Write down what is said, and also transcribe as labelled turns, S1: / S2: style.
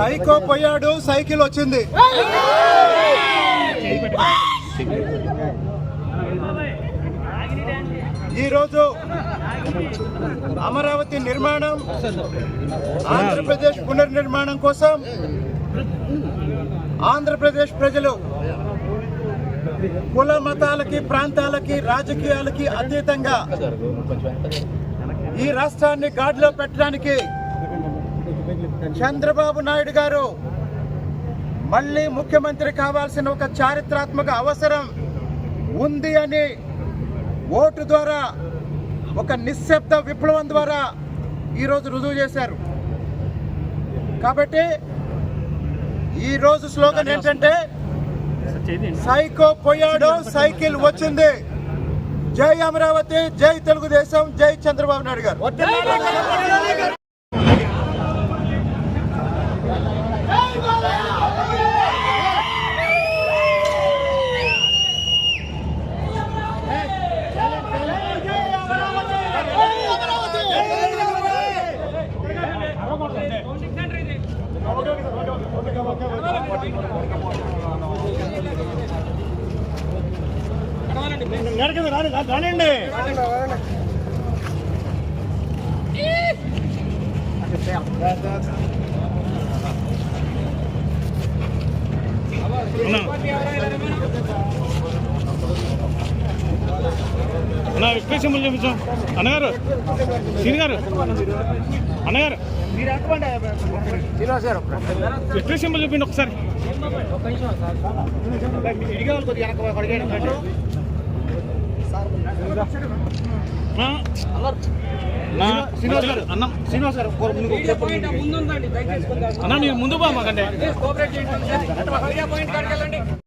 S1: Psycho పోయాడు cycle వచ్చింది. ఈరోజు అమరావతి నిర్మాణం ఆంధ్రప్రదేశ్ పునర్నిర్మాణం కోసం ఆంధ్రప్రదేశ్ ప్రజలు కుల మతాలకి ప్రాంతాలకి రాజకీయాలకి అతీతంగా ఈ రాష్ట్రాన్ని గాడిలో పెట్టడానికి చంద్రబాబు నాయుడు గారు మళ్ళీ ముఖ్యమంత్రి కావాల్సిన ఒక చారిత్రాత్మక అవసరం ఉంది అని ఓటు ద్వారా ఒక నిశ్శబ్ద విప్లవం ద్వారా ఈరోజు రుజువు చేశారు. కాబట్టి ఈరోజు స్లోగన్ ఏంటంటే సైకో పోయాడు సైకిల్ వచ్చింది. జై అమరావతి జై తెలుగుదేశం జై చంద్రబాబు నాయుడు గారు. రానండి
S2: అన్న విక్రయ చూపించాం. అన్నగారు సీని గారు అన్నగారు. విక్రయ సింబల్ చూపిండి ఒకసారి శ్రీనివాస్ గారు అన్నం
S1: శ్రీనివాస్ గారు
S2: అన్న మీరు ముందు బా మాకంటే
S3: కోఆపరేట్ చేయండి